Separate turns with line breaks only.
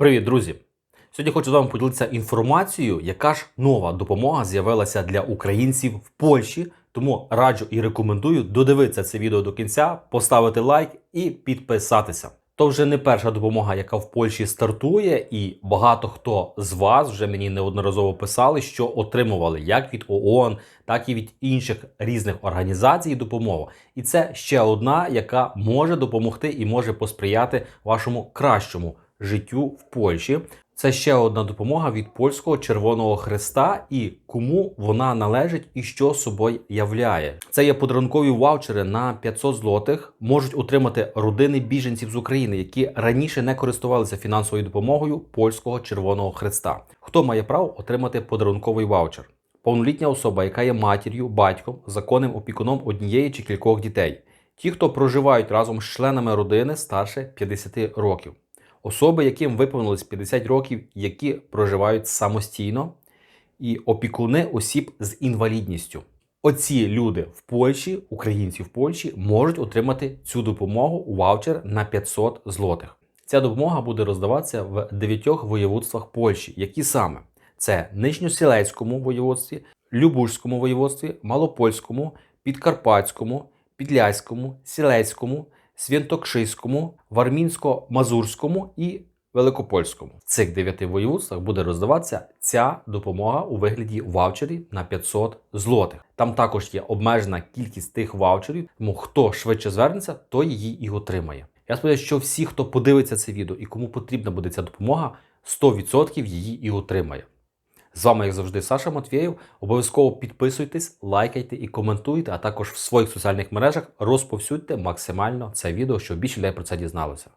Привіт, друзі! Сьогодні хочу з вами поділитися інформацією, яка ж нова допомога з'явилася для українців в Польщі. Тому раджу і рекомендую додивитися це відео до кінця, поставити лайк і підписатися. То вже не перша допомога, яка в Польщі стартує, і багато хто з вас вже мені неодноразово писали, що отримували як від ООН, так і від інших різних організацій допомогу. І це ще одна, яка може допомогти і може посприяти вашому кращому життю в Польщі. Це ще одна допомога від польського Червоного Хреста і кому вона належить і що собою являє. Це є подарункові ваучери на 500 злотих. Можуть отримати родини біженців з України, які раніше не користувалися фінансовою допомогою польського Червоного Хреста. Хто має право отримати подарунковий ваучер? Повнолітня особа, яка є матір'ю, батьком, законним опікуном однієї чи кількох дітей. Ті, хто проживають разом з членами родини старше 50 років особи, яким виповнилось 50 років, які проживають самостійно, і опікуни осіб з інвалідністю. Оці люди в Польщі, українці в Польщі, можуть отримати цю допомогу у ваучер на 500 злотих. Ця допомога буде роздаватися в дев'ятьох воєводствах Польщі, які саме це Нижньосілецькому воєводстві, Любужському воєводстві, Малопольському, Підкарпатському, Підляському, Сілецькому, Святокшиському, Вармінсько-Мазурському і Великопольському. В цих дев'яти воєводствах буде роздаватися ця допомога у вигляді ваучерів на 500 злотих. Там також є обмежена кількість тих ваучерів, тому хто швидше звернеться, той її і отримає. Я сподіваюся, що всі, хто подивиться це відео і кому потрібна буде ця допомога, 100% її і отримає. З вами, як завжди, Саша Матвєєв. Обов'язково підписуйтесь, лайкайте і коментуйте, а також в своїх соціальних мережах розповсюдьте максимально це відео, щоб більше людей про це дізналося.